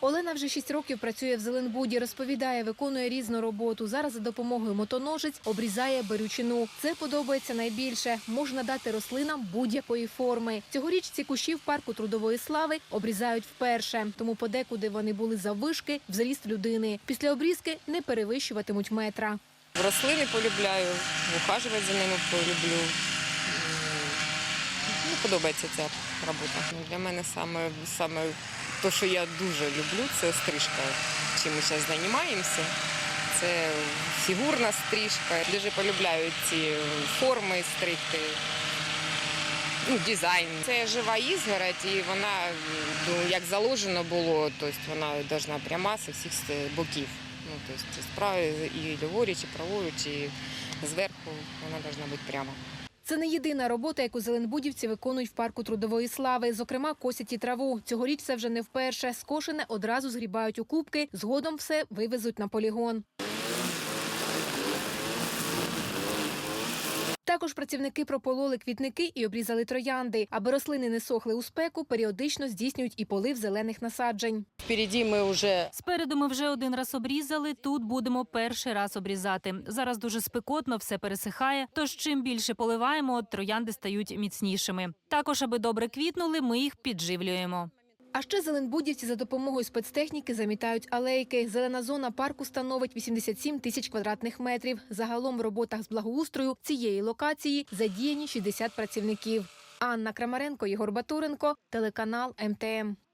Олена вже 6 років працює в Зеленбуді. Розповідає, виконує різну роботу. Зараз за допомогою мотоножиць обрізає берючину. Це подобається найбільше. Можна дати рослинам будь-якої форми. Цьогоріч ці кущі в парку трудової слави обрізають вперше. Тому подекуди вони були заввишки в зріст людини. Після обрізки не перевищуватимуть метра. Рослини полюбляю, ухажувати за ними полюблю. М, Ну, подобається ця робота. Для мене саме, саме те, що я дуже люблю, це стрижка. Чим ми зараз займаємося. Це фігурна стрижка. Дуже полюбляю ці форми стригти. Ну, дизайн. Це жива ізгородь, і вона, ну, як заложено було, тобто вона повинна пряма з усіх боків. Ну, тобто справа і ліворуч, і праворуч, і зверху вона повинна бути пряма. Це не єдина робота, яку зеленбудівці виконують в парку трудової слави. Зокрема, косять і траву. Цьогоріч це вже не вперше. Скошене одразу згрібають у кубки, згодом все вивезуть на полігон. Також працівники пропололи квітники і обрізали троянди. Аби рослини не сохли у спеку, періодично здійснюють і полив зелених насаджень. Впереді ми вже Спереду ми вже один раз обрізали. Тут будемо перший раз обрізати. Зараз дуже спекотно, все пересихає. Тож чим більше поливаємо, троянди стають міцнішими. Також, аби добре квітнули, ми їх підживлюємо. А ще зеленбудівці за допомогою спецтехніки замітають алейки. Зелена зона парку становить 87 тисяч квадратних метрів. Загалом в роботах з благоустрою цієї локації задіяні 60 працівників. Анна Крамаренко, Єгор Батуренко, телеканал МТМ.